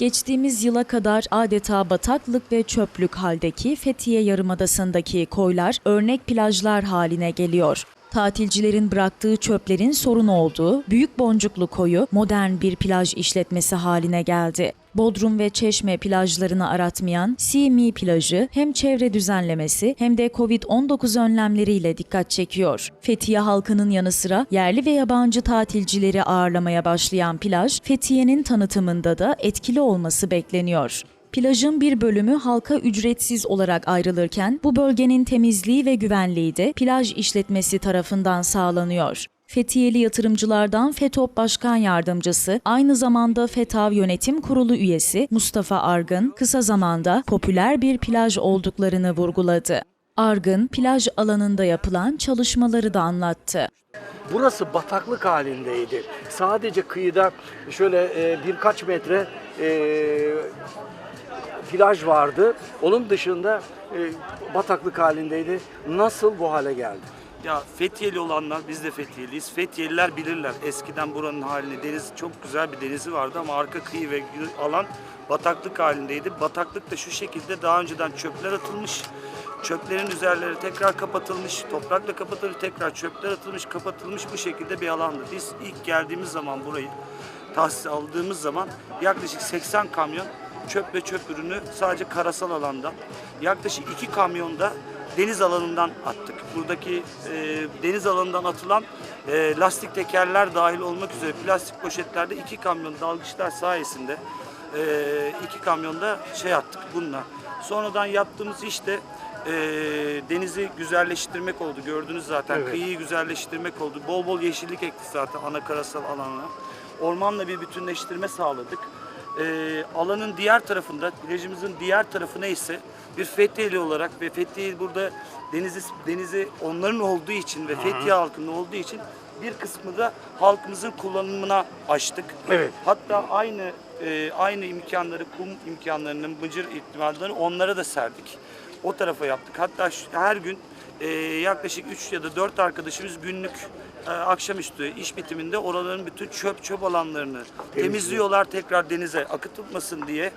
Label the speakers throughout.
Speaker 1: Geçtiğimiz yıla kadar adeta bataklık ve çöplük haldeki Fethiye Yarımadası'ndaki koylar örnek plajlar haline geliyor. Tatilcilerin bıraktığı çöplerin sorun olduğu Büyük Boncuklu Koyu modern bir plaj işletmesi haline geldi. Bodrum ve Çeşme plajlarını aratmayan Simi plajı hem çevre düzenlemesi hem de Covid-19 önlemleriyle dikkat çekiyor. Fethiye halkının yanı sıra yerli ve yabancı tatilcileri ağırlamaya başlayan plaj, Fethiye'nin tanıtımında da etkili olması bekleniyor. Plajın bir bölümü halka ücretsiz olarak ayrılırken bu bölgenin temizliği ve güvenliği de plaj işletmesi tarafından sağlanıyor. Fethiyeli yatırımcılardan FETÖP Başkan Yardımcısı, aynı zamanda FETAV Yönetim Kurulu üyesi Mustafa Argın, kısa zamanda popüler bir plaj olduklarını vurguladı. Argın, plaj alanında yapılan çalışmaları da anlattı.
Speaker 2: Burası bataklık halindeydi. Sadece kıyıda şöyle e, birkaç metre e, plaj vardı. Onun dışında e, bataklık halindeydi. Nasıl bu hale geldi?
Speaker 3: Ya Fethiyeli olanlar, biz de Fethiyeliyiz. Fethiyeliler bilirler. Eskiden buranın halini, deniz çok güzel bir denizi vardı ama arka kıyı ve alan bataklık halindeydi. Bataklık da şu şekilde daha önceden çöpler atılmış. Çöplerin üzerleri tekrar kapatılmış, toprakla kapatılmış, tekrar çöpler atılmış, kapatılmış bu şekilde bir alandı. Biz ilk geldiğimiz zaman burayı tahsis aldığımız zaman yaklaşık 80 kamyon çöp ve çöp ürünü sadece karasal alandan, yaklaşık 2 kamyonda deniz alanından attık. Buradaki e, deniz alanından atılan e, lastik tekerler dahil olmak üzere plastik poşetlerde iki kamyon dalgıçlar sayesinde e, iki kamyonda şey attık bununla. Sonradan yaptığımız işte e, denizi güzelleştirmek oldu. Gördünüz zaten
Speaker 2: Evet.
Speaker 3: kıyıyı güzelleştirmek oldu. Bol bol yeşillik ektik zaten ana karasal alana. Ormanla bir bütünleştirme sağladık. Ee, alanın diğer tarafında, plajımızın diğer tarafına ise bir Fethiyeli olarak ve Fethiye burada denizi denizi onların olduğu için ve Fethiye halkının olduğu için bir kısmı da halkımızın kullanımına açtık.
Speaker 2: Evet.
Speaker 3: Hatta aynı e, aynı imkanları, kum imkanlarının, mıcır ihtimallerini onlara da serdik. O tarafa yaptık. Hatta şu- her gün e, yaklaşık 3 ya da 4 arkadaşımız günlük e, akşamüstü iş bitiminde oraların bütün çöp çöp alanlarını temizliyorlar tekrar denize akıtılmasın diye.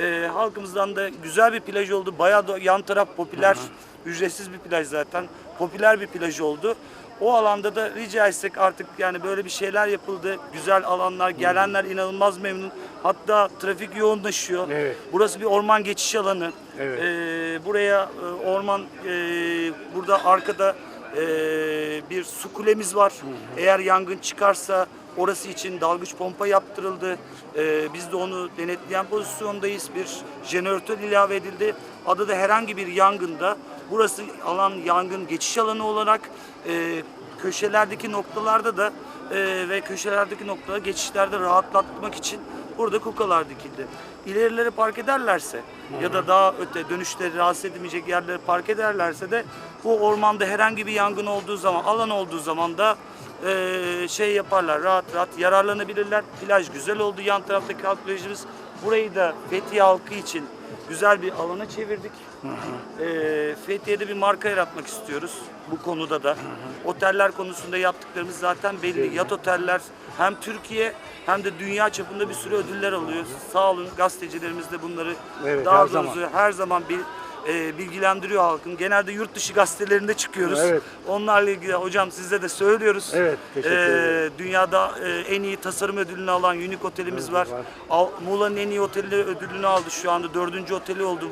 Speaker 3: E, halkımızdan da güzel bir plaj oldu. Bayağı da yan taraf popüler, ücretsiz bir plaj zaten. Popüler bir plaj oldu. O alanda da rica etsek artık yani böyle bir şeyler yapıldı. Güzel alanlar, gelenler inanılmaz memnun. Hatta trafik yoğunlaşıyor.
Speaker 2: Evet.
Speaker 3: Burası bir orman geçiş alanı.
Speaker 2: Evet.
Speaker 3: Ee, buraya e, orman e, burada arkada e, bir su kulemiz var. Eğer yangın çıkarsa orası için dalgıç pompa yaptırıldı. Ee, biz de onu denetleyen pozisyondayız. Bir jeneratör ilave edildi. Adı da herhangi bir yangında burası alan yangın geçiş alanı olarak e, köşelerdeki noktalarda da e, ve köşelerdeki noktalara geçişlerde rahatlatmak için burada kukalar dikildi. İlerilere park ederlerse ya da daha öte dönüşte rahatsız edilmeyecek yerlere park ederlerse de bu ormanda herhangi bir yangın olduğu zaman, alan olduğu zaman da e, şey yaparlar, rahat rahat yararlanabilirler. Plaj güzel oldu. Yan taraftaki halk plajımız. Burayı da Fethiye halkı için güzel bir alana çevirdik. E, Fethiye'de bir marka yaratmak istiyoruz bu konuda da. Oteller konusunda yaptıklarımız zaten belli. Yat oteller hem Türkiye hem de dünya çapında bir sürü ödüller alıyor. Sağ olun gazetecilerimiz de bunları
Speaker 2: Evet,
Speaker 3: daha
Speaker 2: her
Speaker 3: doğrusu
Speaker 2: zaman.
Speaker 3: her zaman bir e, bilgilendiriyor halkın. Genelde yurt dışı gazetelerinde çıkıyoruz.
Speaker 2: Evet.
Speaker 3: Onlarla ilgili hocam size de söylüyoruz.
Speaker 2: Evet, teşekkür
Speaker 3: E,
Speaker 2: ederim.
Speaker 3: dünyada e, en iyi tasarım ödülünü alan Unique Otelimiz
Speaker 2: Evet,
Speaker 3: var.
Speaker 2: var.
Speaker 3: Al, Muğla'nın en iyi oteli ödülünü aldı şu anda. Dördüncü oteli oldu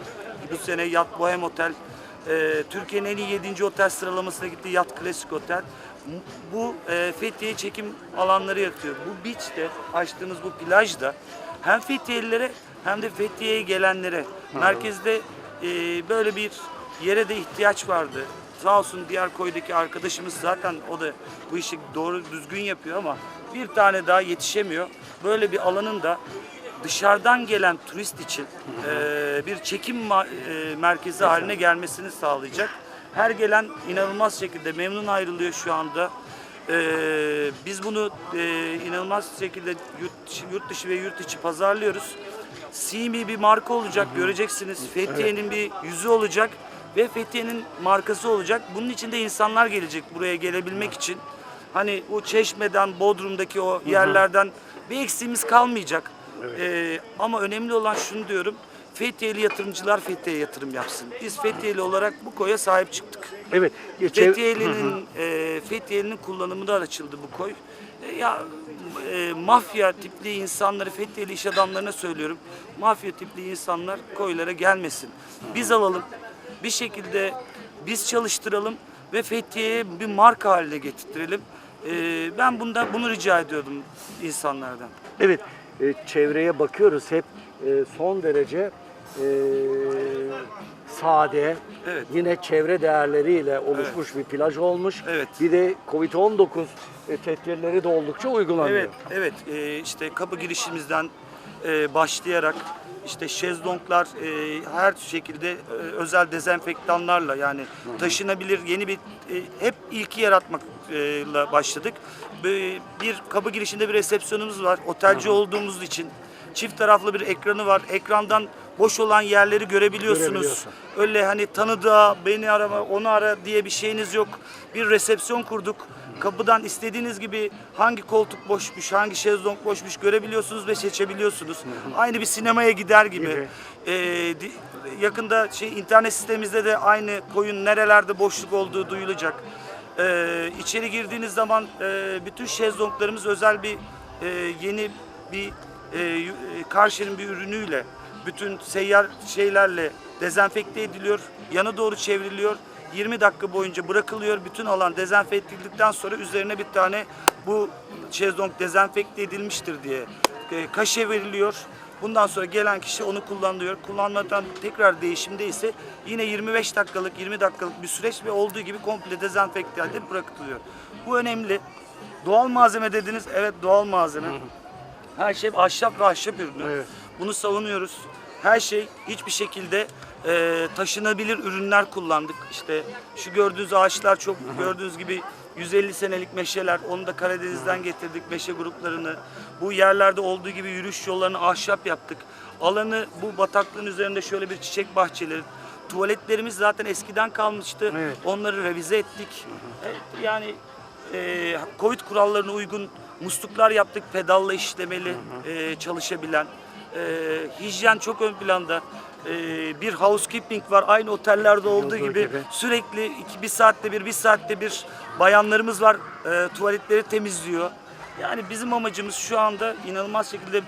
Speaker 3: bu sene Yat Bohem Otel. E, Türkiye'nin en iyi yedinci otel sıralamasına gitti Yat Klasik Otel. Bu e, Fethiye çekim alanları yaratıyor. Bu beach'te açtığımız bu plajda hem Fethiyelilere hem de Fethiye'ye gelenlere merkezde e, böyle bir yere de ihtiyaç vardı. Sağ olsun diğer koydaki arkadaşımız zaten o da bu işi doğru düzgün yapıyor ama bir tane daha yetişemiyor. Böyle bir alanın da dışarıdan gelen turist için e, bir çekim e, merkezi haline gelmesini sağlayacak. Her gelen inanılmaz şekilde memnun ayrılıyor şu anda. E, biz bunu e, inanılmaz şekilde yurt dışı, yurt dışı ve yurt içi pazarlıyoruz. Simi bir marka olacak göreceksiniz. Fethiye'nin bir yüzü olacak ve Fethiye'nin markası olacak. Bunun için de insanlar gelecek buraya gelebilmek için. Hani bu Çeşme'den, Bodrum'daki o yerlerden bir eksiğimiz kalmayacak. Ee, ama önemli olan şunu diyorum. Fethiyeli yatırımcılar Fethiye'ye yatırım yapsın. Biz Fethiyeli olarak bu koya sahip çıktık.
Speaker 2: Evet.
Speaker 3: Fethiyeli'nin e, Fethiyeli'nin kullanımında açıldı bu koy. E, ya e, mafya tipli insanları Fethiyeli iş adamlarına söylüyorum. Mafya tipli insanlar koylara gelmesin. Biz alalım. Bir şekilde biz çalıştıralım ve Fethiye'ye bir marka haline getirtirelim. E, ben bundan bunu rica ediyordum insanlardan.
Speaker 2: Evet, e, çevreye bakıyoruz hep e, son derece e, sade,
Speaker 3: Evet.
Speaker 2: yine çevre değerleriyle oluşmuş bir plaj olmuş.
Speaker 3: Evet.
Speaker 2: Bir de Covid-19 e, tedbirleri de oldukça uygulanıyor.
Speaker 3: Evet, evet. Ee, işte kapı girişimizden e, başlayarak işte şezlonglar e, her şekilde e, özel dezenfektanlarla yani taşınabilir yeni bir e, hep ilki yaratmakla başladık. Be- Bir kapı girişinde bir resepsiyonumuz var. Otelci olduğumuz için çift taraflı bir ekranı var. Ekrandan boş olan yerleri görebiliyorsunuz.
Speaker 2: Görebiliyorsun.
Speaker 3: Öyle hani tanıdığa beni arama onu ara diye bir şeyiniz yok. Bir resepsiyon kurduk. Kapıdan istediğiniz gibi hangi koltuk boşmuş, hangi şezlong boşmuş görebiliyorsunuz ve seçebiliyorsunuz. Aynı bir sinemaya gider gibi. Ee, di- yakında şey internet sitemizde de aynı koyun nerelerde boşluk olduğu duyulacak. Ee, içeri girdiğiniz zaman e, bütün şezlonglarımız özel bir e, yeni bir e, e, Karşıyer'in bir ürünüyle bütün seyyar şeylerle dezenfekte ediliyor. Yana doğru çevriliyor. 20 dakika boyunca bırakılıyor. Bütün alan dezenfekte edildikten sonra üzerine bir tane bu şezlong dezenfekte edilmiştir diye e, kaşe veriliyor. Bundan sonra gelen kişi onu kullanıyor. Kullanmadan tekrar değişimde ise yine 25 dakikalık 20 dakikalık bir süreç ve olduğu gibi komple dezenfekte edilip bırakılıyor. Bu önemli. Doğal malzeme dediniz. Evet doğal malzeme. Her şey ahşap ve ahşap ürünü.
Speaker 2: Evet.
Speaker 3: Bunu savunuyoruz. Her şey hiçbir şekilde e, taşınabilir ürünler kullandık. İşte şu gördüğünüz ağaçlar çok gördüğünüz gibi 150 senelik meşeler. Onu da Karadeniz'den getirdik meşe gruplarını. Bu yerlerde olduğu gibi yürüyüş yollarını ahşap yaptık. Alanı bu bataklığın üzerinde şöyle bir çiçek bahçeleri. Tuvaletlerimiz zaten eskiden kalmıştı.
Speaker 2: Evet.
Speaker 3: Onları revize ettik. Evet, yani e, Covid kurallarına uygun musluklar yaptık pedalla işlemeli e, çalışabilen. E, hijyen çok ön planda. E, bir housekeeping var aynı otellerde olduğu
Speaker 2: Olduğu
Speaker 3: gibi.
Speaker 2: gibi.
Speaker 3: Sürekli iki, bir saatte bir, bir saatte bir bayanlarımız var e, tuvaletleri temizliyor. Yani bizim amacımız şu anda inanılmaz şekilde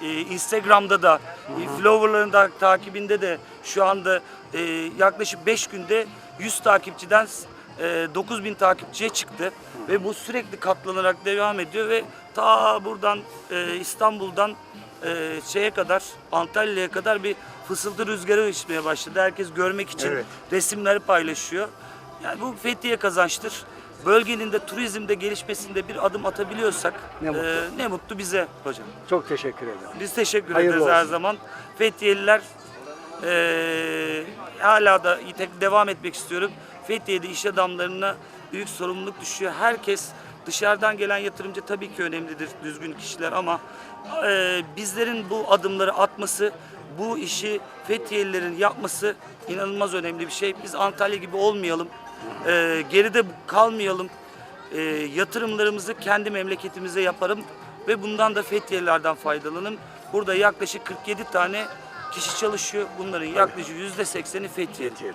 Speaker 3: e, Instagram'da da, e, Flower'ların da takibinde de şu anda e, yaklaşık 5 günde 100 takipçiden e, 9000 takipçiye çıktı ve bu sürekli katlanarak devam ediyor ve ta buradan e, İstanbul'dan e, şeye kadar Antalya'ya kadar bir fısıltı rüzgarı esmeye başladı. Herkes görmek için
Speaker 2: Evet.
Speaker 3: resimleri paylaşıyor. Yani bu Fethiye kazançtır. Bölgenin de turizmde gelişmesinde bir adım atabiliyorsak
Speaker 2: Ne mutlu.
Speaker 3: e, ne mutlu bize hocam.
Speaker 2: Çok teşekkür ederim.
Speaker 3: Biz teşekkür
Speaker 2: Hayırlı
Speaker 3: ederiz her
Speaker 2: olsun.
Speaker 3: zaman. Fethiyeliler eee hala da tek devam etmek istiyorum. Fethiye'de iş adamlarına büyük sorumluluk düşüyor. Herkes dışarıdan gelen yatırımcı tabii ki önemlidir düzgün kişiler ama eee, bizlerin bu adımları atması, bu işi Fethiyelilerin yapması inanılmaz önemli bir şey. Biz Antalya gibi olmayalım. Eee, geride kalmayalım. Eee, yatırımlarımızı kendi memleketimize yaparım ve bundan da Fethiye'lerden faydalanın. Burada yaklaşık 47 tane kişi çalışıyor. Bunların yaklaşık %80'i Fethiye.
Speaker 2: Fethiye.